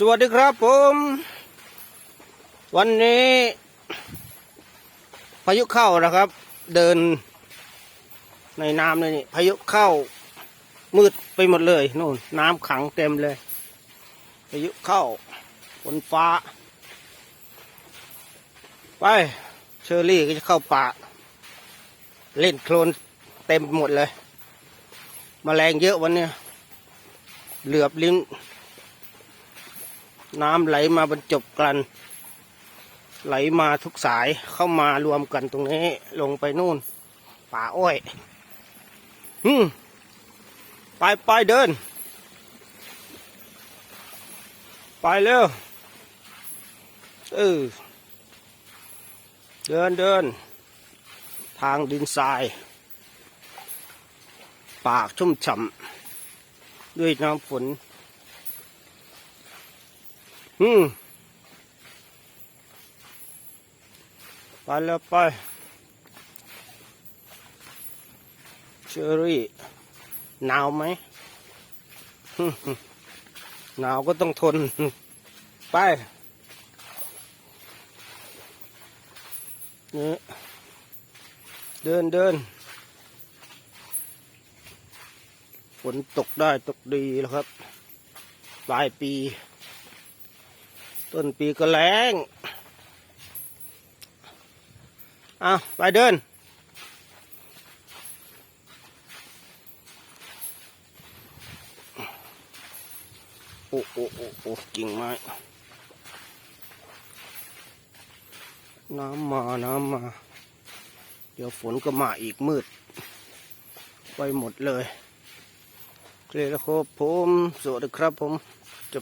สวัสดีครับผม วันนี้ พายุเข้านะครับ เดิน ในน้ำเลยนี่พายุเข้า มืดไปหมดเลยนู่นน้ำขังเต็มเลย พายุเข้าฝนฟ้า ไป เชอรี่ก็จะเข้าป่า เล่นโคลนเต็มหมดเลยมแมลงเยอะวันนี้เหลือบลิ้น น้ำไหลมาบรรจบกัน ไหลมาทุกสายเข้ามารวมกันตรงนี้ ลงไปนู่น ป่าอ้อยอืมไปไปเดิน ไปเร็วเออเดินเดิน ทางดินทราย ปากชุ่มฉ่ำด้วยน้ำฝน อืมไปแล้วไปเชอรี่หนาวไหมหนาวก็ต้องทน ไปนี่เดินเดินฝนตกได้ตกดีแล้วครับ ปลายปี ต้นปีก็แรงเอะไปเดิน โอ้โอ้โอ้โอ้กิ่งไม้ น้ำมา น้ำมา เดี๋ยวฝนก็มาอีกมืด ไปหมดเลยเคแล้วครับผม สวัสดีครับผม